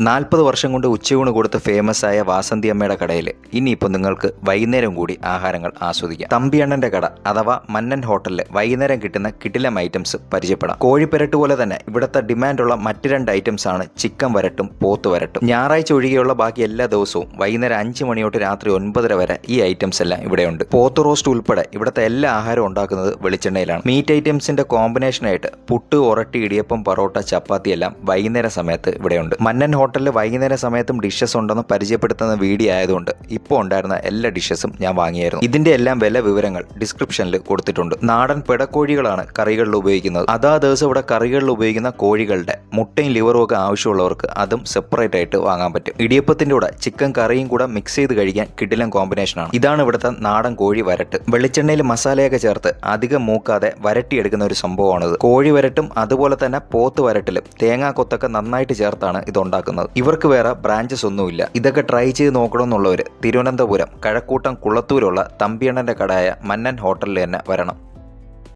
നാൽപ്പത് വർഷം കൊണ്ട് ഉച്ചയൂണ് കൊടുത്ത് ഫേമസ് ആയ വാസന്തി അമ്മയുടെ കടയിൽ ഇനിയിപ്പോൾ നിങ്ങൾക്ക് വൈകുന്നേരം കൂടി ആഹാരങ്ങൾ ആസ്വദിക്കാം. തമ്പിയണ്ണന്റെ കട അഥവാ മന്നൻ ഹോട്ടലിൽ വൈകുന്നേരം കിട്ടുന്ന കിടിലം ഐറ്റംസ് പരിചയപ്പെടാം. കോഴിപ്പെരട്ട് പോലെ തന്നെ ഇവിടുത്തെ ഡിമാൻഡുള്ള മറ്റു രണ്ട് ഐറ്റംസ് ആണ് ചിക്കൻ വരട്ടും പോത്ത് വരട്ടും. ഞായറാഴ്ച ഒഴികെയുള്ള ബാക്കി എല്ലാ ദിവസവും വൈകുന്നേരം അഞ്ച് മണി തൊട്ട് രാത്രി ഒൻപതര വരെ ഈ ഐറ്റംസ് എല്ലാം ഇവിടെയുണ്ട് പോത്ത് റോസ്റ്റ് ഉൾപ്പെടെ ഇവിടുത്തെ എല്ലാ ആഹാരവും ഉണ്ടാക്കുന്നത് വെളിച്ചെണ്ണയിലാണ്. മീറ്റ് ഐറ്റംസിന്റെ കോമ്പിനേഷനായിട്ട് പുട്ട് ഉറട്ടി ഇടിയപ്പം പൊറോട്ട ചപ്പാത്തി എല്ലാം വൈകുന്നേര സമയത്ത് ഇവിടെയുണ്ട്. മന്നൻ ഹോട്ടലിൽ വൈകുന്നേര സമയത്തും ഡിഷസ് ഉണ്ടെന്ന് പരിചയപ്പെടുത്തുന്ന വീഡിയോ ആയതുകൊണ്ട് ഇപ്പോൾ ഉണ്ടായിരുന്ന എല്ലാ ഡിഷസും ഞാൻ വാങ്ങിയായിരുന്നു. ഇതിന്റെ എല്ലാം വില വിവരങ്ങൾ ഡിസ്ക്രിപ്ഷനിൽ കൊടുത്തിട്ടുണ്ട്. നാടൻ പിടക്കോഴികളാണ് കറികളിൽ ഉപയോഗിക്കുന്നത്. അതാ ദിവസം ഇവിടെ കറികളിൽ ഉപയോഗിക്കുന്ന കോഴികളുടെ മുട്ടയും ലിവറും ഒക്കെ ആവശ്യമുള്ളവർക്ക് അതും സെപ്പറേറ്റ് ആയിട്ട് വാങ്ങാൻ പറ്റും. ഇടിയപ്പത്തിന്റെ കൂടെ ചിക്കൻ കറിയും കൂടെ മിക്സ് ചെയ്ത് കഴിക്കാൻ കിടിലം കോമ്പിനേഷനാണ് ഇതാണ് ഇവിടുത്തെ നാടൻ കോഴി വരട്ട്. വെളിച്ചെണ്ണയിൽ മസാലയൊക്കെ ചേർത്ത് അധികം മൂക്കാതെ വരട്ടിയെടുക്കുന്ന ഒരു സംഭവമാണിത്. കോഴി വരട്ടും അതുപോലെ തന്നെ പോത്ത് വരട്ടിലും തേങ്ങാ കൊത്തൊക്കെ നന്നായിട്ട് ചേർത്താണ് ഇത് ഉണ്ടാക്കുന്നത് ഇവർക്ക് വേറെ ബ്രാഞ്ചസ് ഒന്നുമില്ല. ഇതൊക്കെ ട്രൈ ചെയ്ത് നോക്കണമെന്നുള്ളവർ തിരുവനന്തപുരം കഴക്കൂട്ടം കുളത്തൂരുള്ള തമ്പിയണ്ണന്റെ കടയായ മന്നൻ ഹോട്ടലിൽ തന്നെ വരണം.